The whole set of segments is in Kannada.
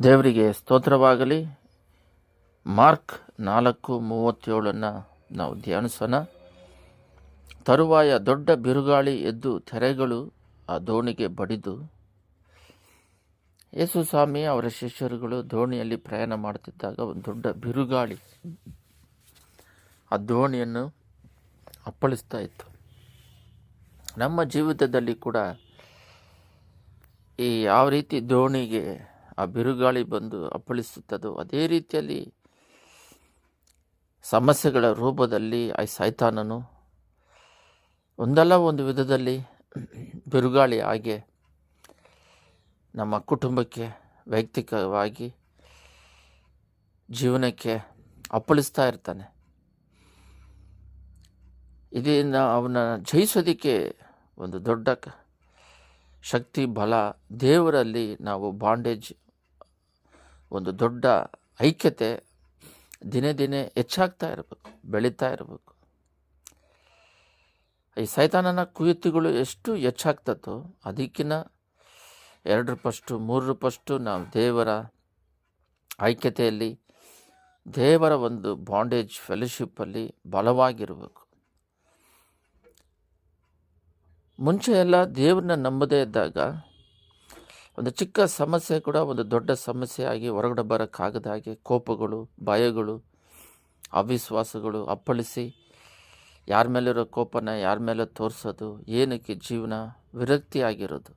ದೇವರಿಗೆ ಸ್ತೋತ್ರವಾಗಲಿ. ಮಾರ್ಕ್ ನಾಲ್ಕು ಮೂವತ್ತೇಳನ್ನು ನಾವು ಧ್ಯಾನಿಸೋಣ. ತರುವಾಯ ದೊಡ್ಡ ಬಿರುಗಾಳಿ ಎದ್ದು ತೆರೆಗಳು ಆ ದೋಣಿಗೆ ಬಡಿದು. ಯೇಸು ಸ್ವಾಮಿ ಅವರ ಶಿಷ್ಯರುಗಳು ದೋಣಿಯಲ್ಲಿ ಪ್ರಯಾಣ ಮಾಡುತ್ತಿದ್ದಾಗ ಒಂದು ದೊಡ್ಡ ಬಿರುಗಾಳಿ ಆ ದೋಣಿಯನ್ನು ಅಪ್ಪಳಿಸ್ತಾ ಇತ್ತು. ನಮ್ಮ ಜೀವಿತದಲ್ಲಿ ಕೂಡ ಈ ಯಾವ ರೀತಿ ದೋಣಿಗೆ ಆ ಬಿರುಗಾಳಿ ಬಂದು ಅಪ್ಪಳಿಸುತ್ತದೋ, ಅದೇ ರೀತಿಯಲ್ಲಿ ಸಮಸ್ಯೆಗಳ ರೂಪದಲ್ಲಿ ಆ ಸೈತಾನನು ಒಂದಲ್ಲ ಒಂದು ವಿಧದಲ್ಲಿ ಬಿರುಗಾಳಿ ಹಾಗೆ ನಮ್ಮ ಕುಟುಂಬಕ್ಕೆ ವೈಯಕ್ತಿಕವಾಗಿ ಜೀವನಕ್ಕೆ ಅಪ್ಪಳಿಸ್ತಾ ಇರ್ತಾನೆ. ಇದನ್ನು ಅವನ ಜಯಿಸೋದಕ್ಕೆ ಒಂದು ದೊಡ್ಡ ಶಕ್ತಿ, ಬಲ, ದೇವರಲ್ಲಿ ನಾವು ಬಾಂಡೇಜ್ ಒಂದು ದೊಡ್ಡ ಐಕ್ಯತೆ ದಿನೇ ದಿನೇ ಹೆಚ್ಚಾಗ್ತಾ ಇರಬೇಕು, ಬೆಳೀತಾ ಇರಬೇಕು. ಈ ಸೈತಾನನ ಕುಯುತಿಗಳು ಎಷ್ಟು ಹೆಚ್ಚಾಗ್ತದೋ ಅದಕ್ಕಿಂತ ಎರಡರ ಪಷ್ಟು ಮೂರರ ಪಷ್ಟು ನಾವು ದೇವರ ಐಕ್ಯತೆಯಲ್ಲಿ ದೇವರ ಒಂದು ಬಾಂಡೇಜ್ ಫೆಲೋಶಿಪ್ಪಲ್ಲಿ ಬಲವಾಗಿರಬೇಕು. ಮುಂಚೆ ಎಲ್ಲ ದೇವ್ರನ್ನ ನಂಬದೇ ಇದ್ದಾಗ ಒಂದು ಚಿಕ್ಕ ಸಮಸ್ಯೆ ಕೂಡ ಒಂದು ದೊಡ್ಡ ಸಮಸ್ಯೆ ಆಗಿ ಹೊರಗಡೆ ಬರೋಕ್ಕಾಗದ ಹಾಗೆ ಕೋಪಗಳು, ಭಯಗಳು, ಅವಿಶ್ವಾಸಗಳು ಅಪ್ಪಳಿಸಿ ಯಾರ ಮೇಲಿರೋ ಕೋಪನ ಯಾರ ಮೇಲೆ ತೋರಿಸೋದು, ಏನಕ್ಕೆ ಜೀವನ ವಿರಕ್ತಿ ಆಗಿರೋದು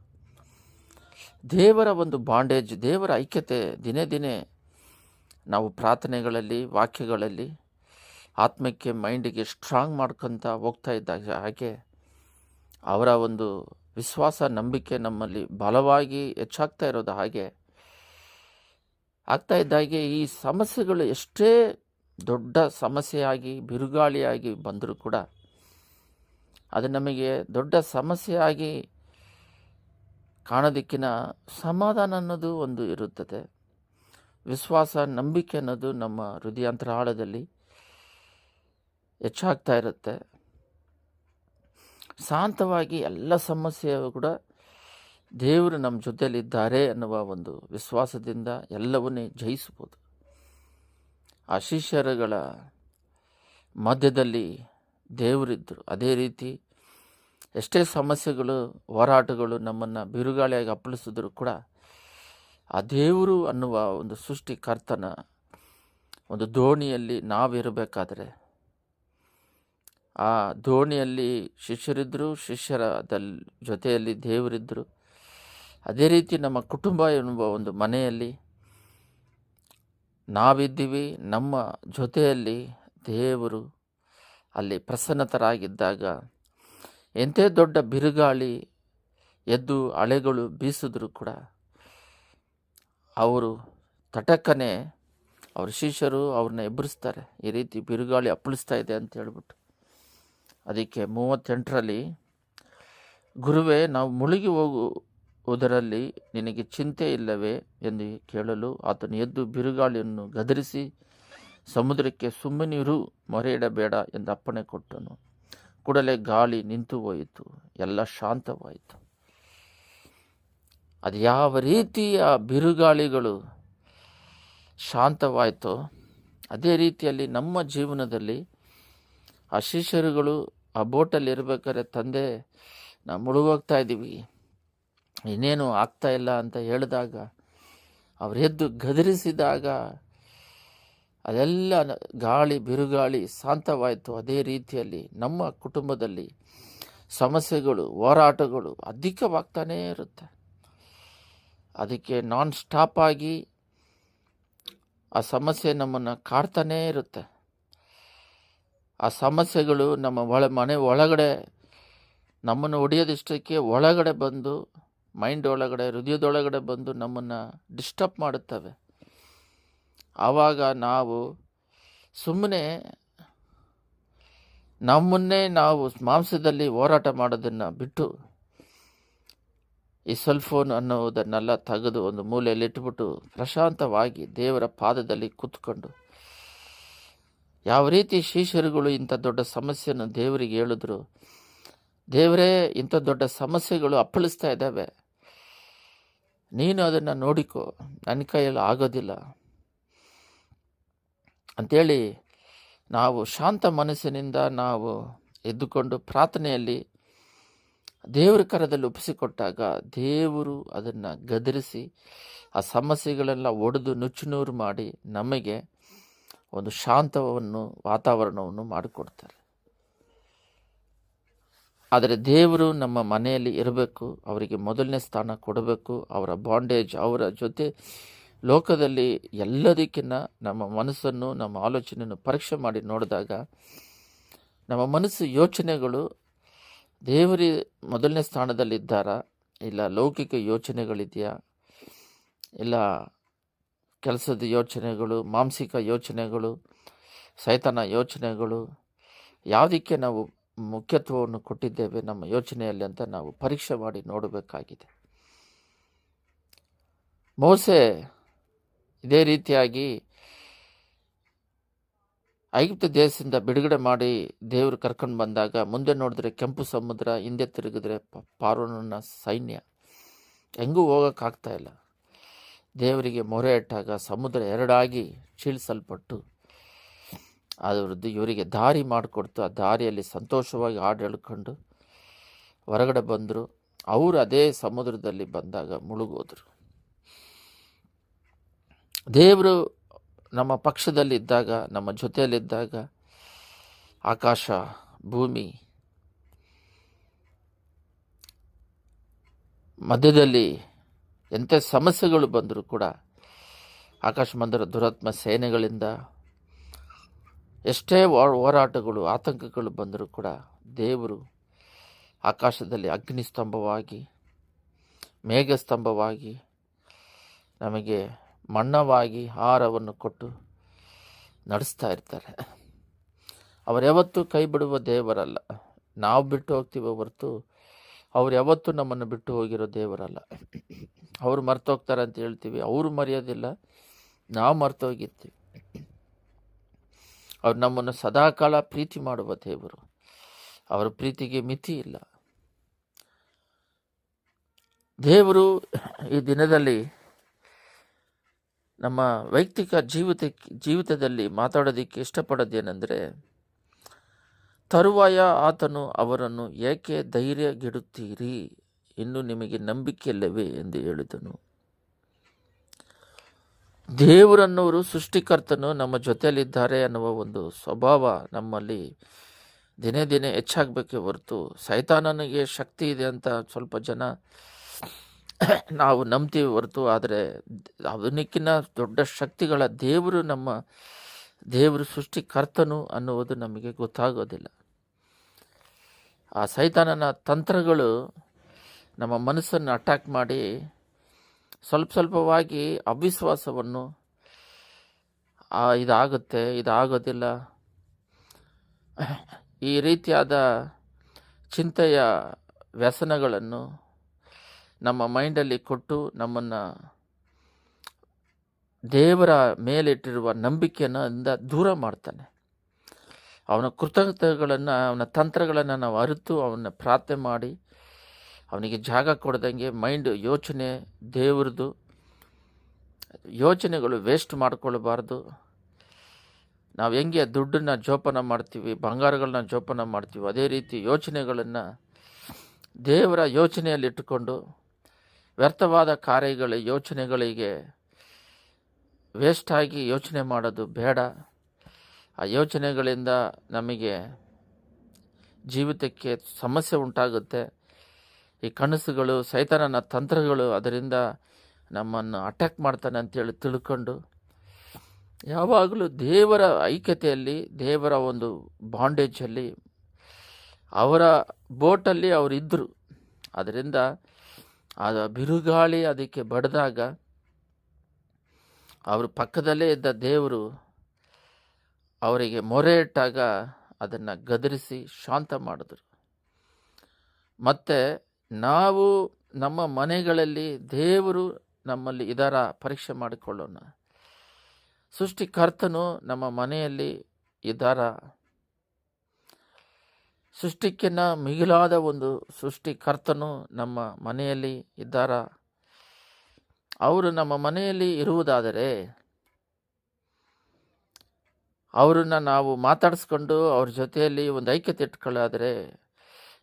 ದೇವರ ಒಂದು ಬಾಂಡೇಜ್ ದೇವರ ಐಕ್ಯತೆ ದಿನೇ ದಿನೇ ನಾವು ಪ್ರಾರ್ಥನೆಗಳಲ್ಲಿ, ವಾಕ್ಯಗಳಲ್ಲಿ, ಆತ್ಮಕ್ಕೆ ಮೈಂಡಿಗೆ ಸ್ಟ್ರಾಂಗ್ ಮಾಡ್ಕೊತ ಹೋಗ್ತಾ ಇದ್ದಾಗ ಹಾಗೆ ಅವರ ಒಂದು ವಿಶ್ವಾಸ, ನಂಬಿಕೆ ನಮ್ಮಲ್ಲಿ ಬಲವಾಗಿ ಹೆಚ್ಚಾಗ್ತಾ ಇರೋದು ಹಾಗೆ, ಆಗ್ತಾ ಇದ್ದಾಗೆ ಈ ಸಮಸ್ಯೆಗಳು ಎಷ್ಟೇ ದೊಡ್ಡ ಸಮಸ್ಯೆಯಾಗಿ, ಬಿರುಗಾಳಿಯಾಗಿ ಬಂದರೂ ಕೂಡ ಅದು ನಮಗೆ ದೊಡ್ಡ ಸಮಸ್ಯೆಯಾಗಿ ಕಾಣೋದಕ್ಕಿನ ಸಮಾಧಾನ ಅನ್ನೋದು ಒಂದು ಇರುತ್ತದೆ. ವಿಶ್ವಾಸ, ನಂಬಿಕೆ ಅನ್ನೋದು ನಮ್ಮ ಹೃದಯಾಂತರಾಳದಲ್ಲಿ ಹೆಚ್ಚಾಗ್ತಾ ಇರುತ್ತೆ. ಶಾಂತವಾಗಿ ಎಲ್ಲ ಸಮಸ್ಯೆಯು ಕೂಡ ದೇವರು ನಮ್ಮ ಜೊತೆಯಲ್ಲಿದ್ದಾರೆ ಅನ್ನುವ ಒಂದು ವಿಶ್ವಾಸದಿಂದ ಎಲ್ಲವನ್ನೇ ಜಯಿಸ್ಬೋದು. ಆ ಶಿಷ್ಯರುಗಳ ಮಧ್ಯದಲ್ಲಿ ದೇವರಿದ್ದರು. ಅದೇ ರೀತಿ ಎಷ್ಟೇ ಸಮಸ್ಯೆಗಳು, ಹೋರಾಟಗಳು ನಮ್ಮನ್ನು ಬಿರುಗಾಳಿಯಾಗಿ ಅಪ್ಪಳಿಸಿದ್ರು ಕೂಡ ಆ ದೇವರು ಅನ್ನುವ ಒಂದು ಸೃಷ್ಟಿಕರ್ತನ ಒಂದು ದೋಣಿಯಲ್ಲಿ ನಾವಿರಬೇಕಾದ್ರೆ ಆ ದೋಣಿಯಲ್ಲಿ ಶಿಷ್ಯರಿದ್ದರು ಶಿಷ್ಯರ ದಲ್ ಜೊತೆಯಲ್ಲಿ ದೇವರಿದ್ದರು. ಅದೇ ರೀತಿ ನಮ್ಮ ಕುಟುಂಬ ಎನ್ನುವ ಒಂದು ಮನೆಯಲ್ಲಿ ನಾವಿದ್ದೀವಿ. ನಮ್ಮ ಜೊತೆಯಲ್ಲಿ ದೇವರು ಅಲ್ಲಿ ಪ್ರಸನ್ನತರಾಗಿದ್ದಾಗ ಎಂಥೇ ದೊಡ್ಡ ಬಿರುಗಾಳಿ ಎದ್ದು ಅಲೆಗಳು ಬೀಸಿದ್ರು ಕೂಡ ಅವರು ತಟಕ್ಕನೆ ಅವ್ರ ಶಿಷ್ಯರು ಅವ್ರನ್ನ ಎಬ್ಬರಿಸ್ತಾರೆ. ಈ ರೀತಿ ಬಿರುಗಾಳಿ ಅಪ್ಪಳಿಸ್ತಾ ಇದೆ ಅಂತ ಹೇಳ್ಬಿಟ್ಟು. ಅದಕ್ಕೆ ಮೂವತ್ತೆಂಟರಲ್ಲಿ, ಗುರುವೇ, ನಾವು ಮುಳುಗಿ ಹೋಗುವುದರಲ್ಲಿ ನಿನಗೆ ಚಿಂತೆ ಇಲ್ಲವೇ? ಎಂದು ಕೇಳಲು ಆತನು ಎದ್ದು ಬಿರುಗಾಳಿಯನ್ನು ಗದರಿಸಿ, ಸಮುದ್ರಕ್ಕೆ ಸುಮ್ಮನಿರು ಮೊರೆ ಇಡಬೇಡ ಎಂದು ಅಪ್ಪಣೆ ಕೊಟ್ಟನು. ಕೂಡಲೇ ಗಾಳಿ ನಿಂತು ಹೋಯಿತು, ಎಲ್ಲ ಶಾಂತವಾಯಿತು. ಅದು ಯಾವ ರೀತಿಯ ಬಿರುಗಾಳಿಗಳು ಶಾಂತವಾಯಿತೋ, ಅದೇ ರೀತಿಯಲ್ಲಿ ನಮ್ಮ ಜೀವನದಲ್ಲಿ ಆ ಶಿಷ್ಯರುಗಳು ಆ ಬೋಟಲ್ಲಿ ಇರಬೇಕಾದ್ರೆ ತಂದೆ, ನಾವು ಮುಳುಗೋಗ್ತಾ ಇದ್ದೀವಿ ಇನ್ನೇನು ಆಗ್ತಾ ಇಲ್ಲ ಅಂತ ಹೇಳಿದಾಗ, ಅವ್ರು ಎದ್ದು ಗದರಿಸಿದಾಗ ಅದೆಲ್ಲ ಗಾಳಿ, ಬಿರುಗಾಳಿ ಶಾಂತವಾಯಿತು. ಅದೇ ರೀತಿಯಲ್ಲಿ ನಮ್ಮ ಕುಟುಂಬದಲ್ಲಿ ಸಮಸ್ಯೆಗಳು, ಹೋರಾಟಗಳು ಅಧಿಕವಾಗ್ತಾನೇ ಇರುತ್ತೆ. ಅದಕ್ಕೆ ನಾನ್ ಸ್ಟಾಪ್ ಆಗಿ ಆ ಸಮಸ್ಯೆ ನಮ್ಮನ್ನು ಕಾಡ್ತಾನೇ ಇರುತ್ತೆ. ಆ ಸಮಸ್ಯೆಗಳು ನಮ್ಮ ಒಳ ಮನೆ ಒಳಗಡೆ, ನಮ್ಮನ್ನು ಹೊಡೆಯೋದಿಷ್ಟಕ್ಕೆ ಒಳಗಡೆ ಬಂದು ಮೈಂಡ್ ಒಳಗಡೆ, ಹೃದಯದೊಳಗಡೆ ಬಂದು ನಮ್ಮನ್ನು ಡಿಸ್ಟರ್ಬ್ ಮಾಡುತ್ತವೆ. ಆವಾಗ ನಾವು ಸುಮ್ಮನೆ ನಮ್ಮನ್ನೇ ನಾವು ಮಾಂಸದಲ್ಲಿ ಹೋರಾಟ ಮಾಡೋದನ್ನು ಬಿಟ್ಟು, ಈ ಸೆಲ್ ಫೋನ್ ಅನ್ನೋದನ್ನೆಲ್ಲ ತೆಗೆದು ಒಂದು ಮೂಲೆಯಲ್ಲಿ ಇಟ್ಬಿಟ್ಟು ಪ್ರಶಾಂತವಾಗಿ ದೇವರ ಪಾದದಲ್ಲಿ ಕೂತ್ಕೊಂಡು ಯಾವ ರೀತಿ ಶಿಷ್ಯರುಗಳು ಇಂಥ ದೊಡ್ಡ ಸಮಸ್ಯೆಯನ್ನು ದೇವರಿಗೆ ಹೇಳಿದ್ರು. ದೇವರೇ, ಇಂಥ ದೊಡ್ಡ ಸಮಸ್ಯೆಗಳು ಅಪ್ಪಳಿಸ್ತಾ ಇದ್ದಾವೆ. ನೀನು ಅದನ್ನು ನೋಡಿಕೊ. ನನ್ನ ಕೈಯಲ್ಲಿ ಆಗೋದಿಲ್ಲ. ಅಂಥೇಳಿ ನಾವು ಶಾಂತ ಮನಸ್ಸಿನಿಂದ ನಾವು ಎದ್ದುಕೊಂಡು ಪ್ರಾರ್ಥನೆಯಲ್ಲಿ ದೇವರ ಕರದಲ್ಲಿ ಒಪ್ಪಿಸಿಕೊಟ್ಟಾಗ ದೇವರು ಅದನ್ನು ಗದರಿಸಿ ಆ ಸಮಸ್ಯೆಗಳೆಲ್ಲ ಒಡೆದು ನುಚ್ಚುನೂರು ಮಾಡಿ ನಮಗೆ ಒಂದು ಶಾಂತವನ್ನು ವಾತಾವರಣವನ್ನು ಮಾಡಿಕೊಡ್ತಾರೆ. ಆದರೆ ದೇವರು ನಮ್ಮ ಮನೆಯಲ್ಲಿ ಇರಬೇಕು, ಅವರಿಗೆ ಮೊದಲನೇ ಸ್ಥಾನ ಕೊಡಬೇಕು, ಅವರ ಬಾಂಡೇಜ್ ಅವರ ಜೊತೆ ಲೋಕದಲ್ಲಿ ಎಲ್ಲದಕ್ಕಿಂತ ನಮ್ಮ ಮನಸ್ಸನ್ನು, ನಮ್ಮ ಆಲೋಚನೆಯನ್ನು ಪರೀಕ್ಷೆ ಮಾಡಿ ನೋಡಿದಾಗ ನಮ್ಮ ಮನಸ್ಸು ಯೋಚನೆಗಳು ದೇವರಿ ಮೊದಲನೇ ಸ್ಥಾನದಲ್ಲಿದ್ದಾರಾ? ಇಲ್ಲ ಲೌಕಿಕ ಯೋಚನೆಗಳಿದೆಯಾ? ಇಲ್ಲ ಕೆಲಸದ ಯೋಚನೆಗಳು ಮಾನಸಿಕ ಯೋಚನೆಗಳು, ಸೈತನ ಯೋಚನೆಗಳು, ಯಾವುದಕ್ಕೆ ನಾವು ಮುಖ್ಯತ್ವವನ್ನು ಕೊಟ್ಟಿದ್ದೇವೆ ನಮ್ಮ ಯೋಚನೆಯಲ್ಲಿ ಅಂತ ನಾವು ಪರೀಕ್ಷೆ ಮಾಡಿ ನೋಡಬೇಕಾಗಿದೆ. ಮೋಸೆ ಇದೇ ರೀತಿಯಾಗಿ ಐಗುಪ್ತ ದೇಶದಿಂದ ಬಿಡುಗಡೆ ಮಾಡಿ ದೇವರು ಕರ್ಕೊಂಡು ಬಂದಾಗ ಮುಂದೆ ನೋಡಿದ್ರೆ ಕೆಂಪು ಸಮುದ್ರ, ಹಿಂದೆ ತಿರುಗಿದ್ರೆ ಪಾರೋನ ಸೈನ್ಯ. ಹೆಂಗೂ ಹೋಗೋಕ್ಕಾಗ್ತಾ ಇಲ್ಲ. ದೇವರಿಗೆ ಮೊರೆ ಇಟ್ಟಾಗ ಸಮುದ್ರ ಎರಡಾಗಿ ಚೀಳಿಸಲ್ಪಟ್ಟು ಅದರದ್ದು ಇವರಿಗೆ ದಾರಿ ಮಾಡಿಕೊಡ್ತು. ಆ ದಾರಿಯಲ್ಲಿ ಸಂತೋಷವಾಗಿ ಹಾಡು ಹೇಳ್ಕೊಂಡು ಹೊರಗಡೆ ಬಂದರು. ಅವರು ಅದೇ ಸಮುದ್ರದಲ್ಲಿ ಬಂದಾಗ ಮುಳುಗೋದ್ರು. ದೇವರು ನಮ್ಮ ಪಕ್ಷದಲ್ಲಿದ್ದಾಗ, ನಮ್ಮ ಜೊತೆಯಲ್ಲಿದ್ದಾಗ ಆಕಾಶ, ಭೂಮಿ, ಮಧ್ಯದಲ್ಲಿ ಎಂಥ ಸಮಸ್ಯೆಗಳು ಬಂದರೂ ಕೂಡ ಆಕಾಶ ಮಂದಿರ ದುರಾತ್ಮ ಸೇನೆಗಳಿಂದ ಎಷ್ಟೇ ಹೋರಾಟಗಳು, ಆತಂಕಗಳು ಬಂದರೂ ಕೂಡ ದೇವರು ಆಕಾಶದಲ್ಲಿ ಅಗ್ನಿಸ್ತಂಭವಾಗಿ ಮೇಘಸ್ತಂಭವಾಗಿ ನಮಗೆ ಮಣ್ಣವಾಗಿ ಆಹಾರವನ್ನು ಕೊಟ್ಟು ನಡೆಸ್ತಾ ಇರ್ತಾರೆ. ಅವರು ಯಾವತ್ತೂ ಕೈ ಬಿಡುವ ದೇವರಲ್ಲ. ನಾವು ಬಿಟ್ಟು ಹೋಗ್ತೀವಿ ಹೊರತು ಅವ್ರು ಯಾವತ್ತೂ ನಮ್ಮನ್ನು ಬಿಟ್ಟು ಹೋಗಿರೋ ದೇವರಲ್ಲ. ಅವರು ಮರ್ತೋಗ್ತಾರೆ ಅಂತ ಹೇಳ್ತೀವಿ. ಅವರು ಮರೆಯೋದಿಲ್ಲ ನಾವು ಮರ್ತೋಗಿರ್ತೀವಿ ಅವ್ರು ನಮ್ಮನ್ನು ಸದಾಕಾಲ ಪ್ರೀತಿ ಮಾಡುವ ದೇವರು. ಅವರ ಪ್ರೀತಿಗೆ ಮಿತಿ ಇಲ್ಲ. ದೇವರು ಈ ದಿನದಲ್ಲಿ ನಮ್ಮ ವೈಯಕ್ತಿಕ ಜೀವಿತ, ಜೀವಿತದಲ್ಲಿ ಮಾತಾಡೋದಕ್ಕೆ ಇಷ್ಟಪಡೋದೇನೆಂದರೆ, ತರುವಾಯ ಆತನು ಅವರನ್ನು ಏಕೆ ಧೈರ್ಯಗೆಡುತ್ತೀರಿ? ಇನ್ನು ನಿಮಗೆ ನಂಬಿಕೆಯಿಲ್ಲವೇ ಎಂದು ಹೇಳಿದನು. ದೇವರನ್ನವರು ಸೃಷ್ಟಿಕರ್ತನು ನಮ್ಮ ಜೊತೆಯಲ್ಲಿದ್ದಾರೆ ಅನ್ನುವ ಒಂದು ಸ್ವಭಾವ ನಮ್ಮಲ್ಲಿ ದಿನೇ ದಿನೇ ಹೆಚ್ಚಾಗಬೇಕೇ ಹೊರತು ಸೈತಾನನಿಗೆ ಶಕ್ತಿ ಇದೆ ಅಂತ ಸ್ವಲ್ಪ ಜನ ನಾವು ನಂಬ್ತೀವಿ ಹೊರತು, ಆದರೆ ಅದಕ್ಕಿಂತ ದೊಡ್ಡ ಶಕ್ತಿಗಳ ದೇವರು ನಮ್ಮ ದೇವರು ಸೃಷ್ಟಿಕರ್ತನು ಅನ್ನುವುದು ನಮಗೆ ಗೊತ್ತಾಗೋದಿಲ್ಲ. ಆ ಸೈತಾನನ ತಂತ್ರಗಳು ನಮ್ಮ ಮನಸ್ಸನ್ನು ಅಟ್ಯಾಕ್ ಮಾಡಿ ಸ್ವಲ್ಪ ಸ್ವಲ್ಪವಾಗಿ ಅವಿಶ್ವಾಸವನ್ನು ಇದಾಗುತ್ತೆ, ಇದಾಗೋದಿಲ್ಲ. ಈ ರೀತಿಯಾದ ಚಿಂತೆಯ ವ್ಯಸನಗಳನ್ನು ನಮ್ಮ ಮೈಂಡಲ್ಲಿ ಕೊಟ್ಟು ನಮ್ಮನ್ನು ದೇವರ ಮೇಲಿಟ್ಟಿರುವ ನಂಬಿಕೆಯನ್ನು ದೂರ ಮಾಡ್ತಾನೆ. ಅವನ ಕೃತಜ್ಞತೆಗಳನ್ನು, ಅವನ ತಂತ್ರಗಳನ್ನು ನಾವು ಅರಿತು ಅವನ್ನ ಪ್ರಾರ್ಥನೆ ಮಾಡಿ ಅವನಿಗೆ ಜಾಗ ಕೊಡ್ದಂಗೆ ಮೈಂಡ್ ಯೋಚನೆ, ದೇವ್ರದ್ದು. ಯೋಚನೆಗಳು ವೇಸ್ಟ್ ಮಾಡ್ಕೊಳ್ಬಾರ್ದು. ನಾವು ಹೆಂಗೆ ದುಡ್ಡನ್ನು ಜೋಪಾನ ಮಾಡ್ತೀವಿ ಬಂಗಾರಗಳನ್ನ ಜೋಪಾನ ಮಾಡ್ತೀವಿ, ಅದೇ ರೀತಿ ಯೋಚನೆಗಳನ್ನು ದೇವರ ಯೋಚನೆಯಲ್ಲಿಟ್ಟುಕೊಂಡು ವ್ಯರ್ಥವಾದ ಕಾರ್ಯಗಳ ಯೋಚನೆಗಳಿಗೆ ವೇಸ್ಟಾಗಿ ಯೋಚನೆ ಮಾಡೋದು ಬೇಡ. ಆ ಯೋಚನೆಗಳಿಂದ ನಮಗೆ ಜೀವಿತಕ್ಕೆ ಸಮಸ್ಯೆ ಉಂಟಾಗುತ್ತೆ. ಈ ಕನಸುಗಳು, ಸೈತಾನನ ತಂತ್ರಗಳು ಅದರಿಂದ ನಮ್ಮನ್ನು ಅಟ್ಯಾಕ್ ಮಾಡ್ತಾನೆ ಅಂತೇಳಿ ತಿಳ್ಕೊಂಡು, ಯಾವಾಗಲೂ ದೇವರ ಐಕ್ಯತೆಯಲ್ಲಿ, ದೇವರ ಒಂದು ಬಾಂಡೇಜಲ್ಲಿ ಅವರ ಬೋಟಲ್ಲಿ ಅವರಿದ್ದರು ಅದರಿಂದ ಅದು ಬಿರುಗಾಳಿ ಅದಕ್ಕೆ ಬಡಿದಾಗ ಅವರು ಪಕ್ಕದಲ್ಲೇ ಇದ್ದ ದೇವರು ಅವರಿಗೆ ಮೊರೆ ಇಟ್ಟಾಗ ಅದನ್ನು ಗದರಿಸಿ ಶಾಂತ ಮಾಡಿದ್ರು. ಮತ್ತು ನಾವು ನಮ್ಮ ಮನೆಗಳಲ್ಲಿ ದೇವರು ನಮ್ಮಲ್ಲಿ ಇದರ ಪರೀಕ್ಷೆ ಮಾಡಿಕೊಳ್ಳೋಣ. ಸೃಷ್ಟಿಕರ್ತನು ನಮ್ಮ ಮನೆಯಲ್ಲಿ ಇದರ ಸೃಷ್ಟಿಕ್ಕಿನ್ನ ಮಿಗಿಲಾದ ಒಂದು ಸೃಷ್ಟಿಕರ್ತನು ನಮ್ಮ ಮನೆಯಲ್ಲಿ ಇದ್ದಾರ ಅವರು ನಮ್ಮ ಮನೆಯಲ್ಲಿ ಇರುವುದಾದರೆ ಅವರನ್ನು ನಾವು ಮಾತಾಡಿಸ್ಕೊಂಡು ಅವ್ರ ಜೊತೆಯಲ್ಲಿ ಒಂದು ಐಕ್ಯತೆ ಇಟ್ಕೊಳ್ಳಾದರೆ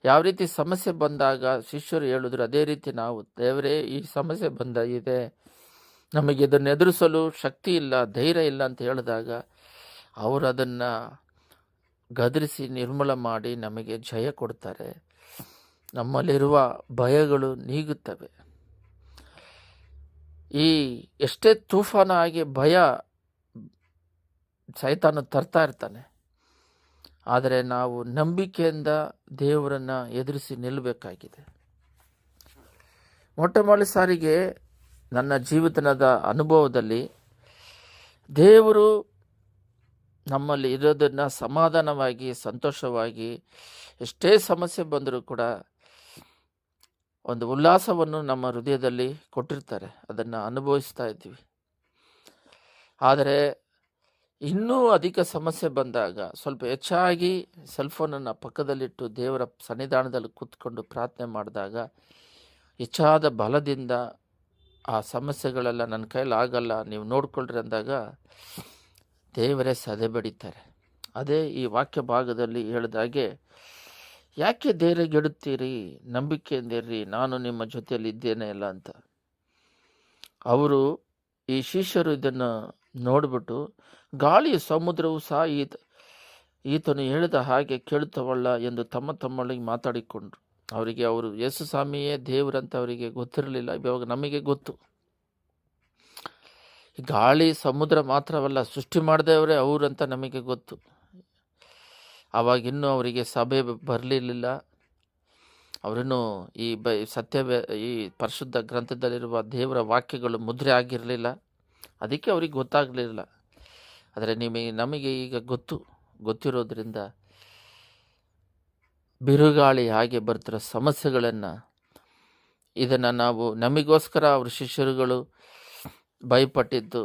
ಯಾವ ರೀತಿ ಸಮಸ್ಯೆ ಬಂದಾಗ ಶಿಷ್ಯರು ಹೇಳಿದ್ರು, ಅದೇ ರೀತಿ ನಾವು, ದೇವರೇ, ಈ ಸಮಸ್ಯೆ ಬಂದ ಇದೆ ನಮಗೆ ಇದನ್ನು ಎದುರಿಸಲು ಶಕ್ತಿ ಇಲ್ಲ, ಧೈರ್ಯ ಇಲ್ಲ ಅಂತ ಹೇಳಿದಾಗ ಅವರು ಅದನ್ನು ಗದರಿಸಿ, ನಿರ್ಮೂಲ ಮಾಡಿ ನಮಗೆ ಜಯ ಕೊಡ್ತಾರೆ. ನಮ್ಮಲ್ಲಿರುವ ಭಯಗಳು ನೀಗುತ್ತವೆ. ಈ ಎಷ್ಟೇ ತೂಫಾನ ಆಗಿ ಭಯ ಸೈತಾನ ತರ್ತಾ ಇರ್ತಾನೆ. ಆದರೆ ನಾವು ನಂಬಿಕೆಯಿಂದ ದೇವರನ್ನು ಎದುರಿಸಿ ನಿಲ್ಲಬೇಕಾಗಿದೆ. ಮೊಟ್ಟ ಮೊದಲ ಸಾರಿಗೆ ನನ್ನ ಜೀವಿತನದ ಅನುಭವದಲ್ಲಿ ದೇವರು ನಮ್ಮಲ್ಲಿ ಇರೋದನ್ನು ಸಮಾಧಾನವಾಗಿ, ಸಂತೋಷವಾಗಿ, ಎಷ್ಟೇ ಸಮಸ್ಯೆ ಬಂದರೂ ಕೂಡ ಒಂದು ಉಲ್ಲಾಸವನ್ನು ನಮ್ಮ ಹೃದಯದಲ್ಲಿ ಕೊಟ್ಟಿರ್ತಾರೆ. ಅದನ್ನು ಅನುಭವಿಸ್ತಾ ಇದ್ದೀವಿ. ಆದರೆ ಇನ್ನೂ ಅಧಿಕ ಸಮಸ್ಯೆ ಬಂದಾಗ ಸ್ವಲ್ಪ ಹೆಚ್ಚಾಗಿ ಸೆಲ್ಫೋನನ್ನು ಪಕ್ಕದಲ್ಲಿಟ್ಟು ದೇವರ ಸನ್ನಿಧಾನದಲ್ಲಿ ಕೂತ್ಕೊಂಡು ಪ್ರಾರ್ಥನೆ ಮಾಡಿದಾಗ ಹೆಚ್ಚಾದ ಬಲದಿಂದ ಆ ಸಮಸ್ಯೆಗಳೆಲ್ಲ ನನ್ನ ಕೈಲಿ ಆಗಲ್ಲ, ನೀವು ನೋಡ್ಕೊಳ್ರಿ ಅಂದಾಗ ದೇವರೇ ಸದೆ ಬಡಿತಾರೆ. ಅದೇ ಈ ವಾಕ್ಯ ಭಾಗದಲ್ಲಿ ಹೇಳಿದಾಗೆ ಯಾಕೆ ಧೈರ್ಯಗೆಡುತ್ತೀರಿ ನಂಬಿಕೆಯಿಂದಿರ್ರಿ ನಾನು ನಿಮ್ಮ ಜೊತೆಯಲ್ಲಿ ಇದ್ದೇನೆ ಇಲ್ಲ ಅಂತ. ಅವರು ಈ ಶಿಷ್ಯರು ಇದನ್ನು ನೋಡಿಬಿಟ್ಟು ಗಾಳಿಯ ಸಮುದ್ರವು ಸಹ ಈತ, ಈತನು ಹೇಳಿದ ಹಾಗೆ ಕೇಳುತ್ತವಲ್ಲ ಎಂದು ತಮ್ಮ ತಮ್ಮಳಿಗೆ ಮಾತಾಡಿಕೊಂಡ್ರು. ಅವರಿಗೆ ಅವರು, ಯೇಸು ಸ್ವಾಮಿಯೇ, ದೇವರಂತ ಅವರಿಗೆ ಗೊತ್ತಿರಲಿಲ್ಲ. ಇವಾಗ ನಮಗೆ ಗೊತ್ತು. ಗಾಳಿ ಸಮುದ್ರ ಮಾತ್ರವಲ್ಲ, ಸೃಷ್ಟಿ ಮಾಡಿದವರೇ ಅವರಂತ ನಮಗೆ ಗೊತ್ತು. ಆವಾಗಿನ್ನೂ ಅವರಿಗೆ ಸಭೆ ಬರಲಿಲ್ಲ ಅವರಿನ್ನೂ ಈ ಬ ಸತ್ಯ ಈ ಪರಿಶುದ್ಧ ಗ್ರಂಥದಲ್ಲಿರುವ ದೇವರ ವಾಕ್ಯಗಳು ಮುದ್ರೆ ಆಗಿರಲಿಲ್ಲ. ಅದಕ್ಕೆ ಅವ್ರಿಗೆ ಗೊತ್ತಾಗಲಿಲ್ಲ. ಆದರೆ ನಿಮಗೆ ನಮಗೆ ಈಗ ಗೊತ್ತು. ಗೊತ್ತಿರೋದ್ರಿಂದ ಬಿರುಗಾಳಿ ಹಾಗೆ ಬರ್ತಿರೋ ಸಮಸ್ಯೆಗಳನ್ನು ಇದನ್ನು ನಾವು, ನಮಗೋಸ್ಕರ ಅವ್ರ ಶಿಷ್ಯರುಗಳು ಭಯಪಟ್ಟಿದ್ದು,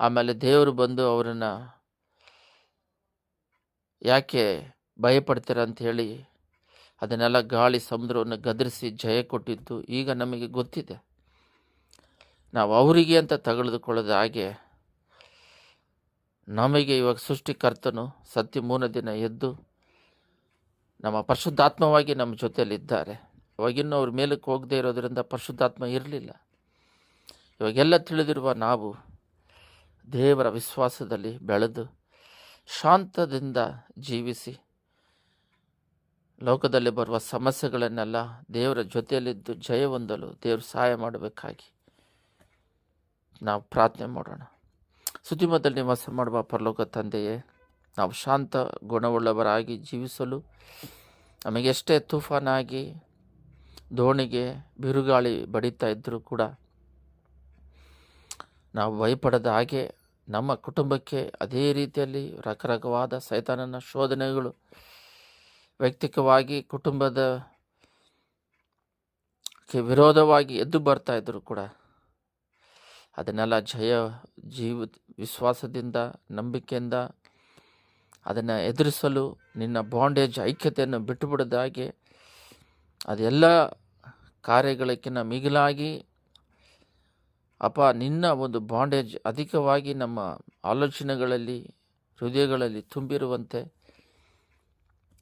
ಆಮೇಲೆ ದೇವರು ಬಂದು ಅವರನ್ನು ಯಾಕೆ ಭಯಪಡ್ತೀರ ಹೇಳಿ ಅದನ್ನೆಲ್ಲ ಗಾಳಿ ಸಮುದ್ರವನ್ನು ಗದರಿಸಿ ಜಯ ಕೊಟ್ಟಿದ್ದು ಈಗ ನಮಗೆ ಗೊತ್ತಿದೆ. ನಾವು ಅವರಿಗೆ ಅಂತ ತಗೊಳ್ದುಕೊಳ್ಳೋದ ಹಾಗೆ ನಮಗೆ ಇವಾಗ ಸೃಷ್ಟಿಕರ್ತನು ಸತ್ಯ ಮೂಲ ದಿನ ಎದ್ದು ನಮ್ಮ ಪರಿಶುದ್ಧಾತ್ಮವಾಗಿ ನಮ್ಮ ಜೊತೆಯಲ್ಲಿದ್ದಾರೆ. ಇವಾಗಿನ್ನೂ ಅವ್ರ ಮೇಲಕ್ಕೆ ಹೋಗದೇ ಇರೋದರಿಂದ ಪರಿಶುದ್ಧಾತ್ಮ ಇರಲಿಲ್ಲ. ಇವಾಗೆಲ್ಲ ತಿಳಿದಿರುವ ನಾವು ದೇವರ ವಿಶ್ವಾಸದಲ್ಲಿ ಬೆಳೆದು ಶಾಂತದಿಂದ ಜೀವಿಸಿ ಲೋಕದಲ್ಲಿ ಬರುವ ಸಮಸ್ಯೆಗಳನ್ನೆಲ್ಲ ದೇವರ ಜೊತೆಯಲ್ಲಿದ್ದು ಜಯ ಹೊಂದಲು ದೇವರು ಸಹಾಯ ಮಾಡಬೇಕಾಗಿ ನಾವು ಪ್ರಾರ್ಥನೆ ಮಾಡೋಣ. ಸುದ್ದಿಮದಲ್ಲಿ ನಿವಾಸ ಮಾಡುವ ಪರಲೋಕ ತಂದೆಯೇ, ನಾವು ಶಾಂತ ಗುಣವುಳ್ಳವರಾಗಿ ಜೀವಿಸಲು ನಮಗೆಷ್ಟೇ ತುಫಾನಾಗಿ, ದೋಣಿಗೆ ಬಿರುಗಾಳಿ ಬಡಿತಾ ಇದ್ದರೂ ಕೂಡ ನಾವು ಭಯಪಡದ ಹಾಗೆ ನಮ್ಮ ಕುಟುಂಬಕ್ಕೆ ಅದೇ ರೀತಿಯಲ್ಲಿ ರಕರಕವಾದ ಸೈತಾನನ ಶೋಧನೆಗಳು ವೈಯಕ್ತಿಕವಾಗಿ ಕುಟುಂಬದ ವಿರೋಧವಾಗಿ ಎದ್ದು ಬರ್ತಾ ಇದ್ದರೂ ಕೂಡ ಅದನ್ನೆಲ್ಲ ಜಯ, ಜೀವ, ವಿಶ್ವಾಸದಿಂದ, ನಂಬಿಕೆಯಿಂದ ಅದನ್ನು ಎದುರಿಸಲು ನಿನ್ನ ಬಾಂಡೇಜ್ ಐಕ್ಯತೆಯನ್ನು ಬಿಟ್ಟುಬಿಡದ ಹಾಗೆ ಅದೆಲ್ಲ ಕಾರ್ಯಗಳಕ್ಕಿಂತ ಮಿಗಿಲಾಗಿ ಅಪ್ಪ, ನಿನ್ನ ಒಂದು ಬಾಂಡೇಜ್ ಅಧಿಕವಾಗಿ ನಮ್ಮ ಆಲೋಚನೆಗಳಲ್ಲಿ, ಹೃದಯಗಳಲ್ಲಿ ತುಂಬಿರುವಂತೆ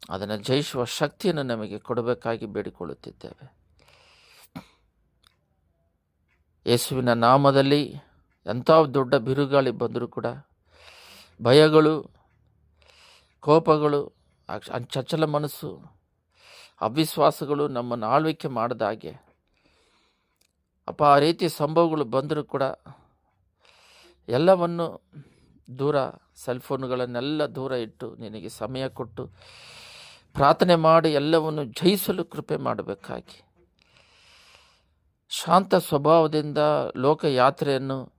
ಅದನ್ನು ಜಯಿಸುವ ಶಕ್ತಿಯನ್ನು ನಮಗೆ ಕೊಡಬೇಕಾಗಿ ಬೇಡಿಕೊಳ್ಳುತ್ತಿದ್ದೇವೆ. ಯೇಸುವಿನ ನಾಮದಲ್ಲಿ ಎಂಥ ದೊಡ್ಡ ಬಿರುಗಾಳಿ ಬಂದರೂ ಕೂಡ ಭಯಗಳು, ಕೋಪಗಳು ಚಚ್ಚಲ ಮನಸ್ಸು, ಅವಿಶ್ವಾಸಗಳು ನಮ್ಮನ್ನು ಆಳ್ವಿಕೆ ಮಾಡಿದ ಹಾಗೆ ಅಪ್ಪ, ಆ ರೀತಿ ಸಂಭವಗಳು ಬಂದರೂ ಕೂಡ ಎಲ್ಲವನ್ನು ದೂರ ಸೆಲ್ ಫೋನ್ಗಳನ್ನೆಲ್ಲ ದೂರ ಇಟ್ಟು ನಿನಗೆ ಸಮಯ ಕೊಟ್ಟು ಪ್ರಾರ್ಥನೆ ಮಾಡಿ ಎಲ್ಲವನ್ನು ಜಯಿಸಲು ಕೃಪೆ ಮಾಡಬೇಕಾಗಿ. ಶಾಂತ ಸ್ವಭಾವದಿಂದ ಲೋಕಯಾತ್ರೆಯನ್ನು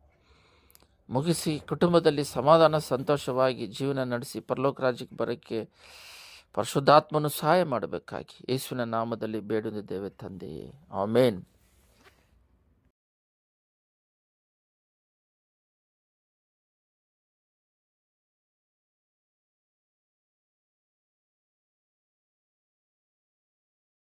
ಮುಗಿಸಿ ಕುಟುಂಬದಲ್ಲಿ ಸಮಾಧಾನ, ಸಂತೋಷವಾಗಿ ಜೀವನ ನಡೆಸಿ ಪರಲೋಕ ರಾಜ್ಯಕ್ಕೆ ಬರೋಕ್ಕೆ ಪರಿಶುದ್ಧಾತ್ಮನು ಸಹಾಯ ಮಾಡಬೇಕಾಗಿ. ಯೇಸುವಿನ ನಾಮದಲ್ಲಿ ಬೇಡುತ್ತಿದ್ದೇವೆ ತಂದೆಯೇ. ಆಮೇನ್.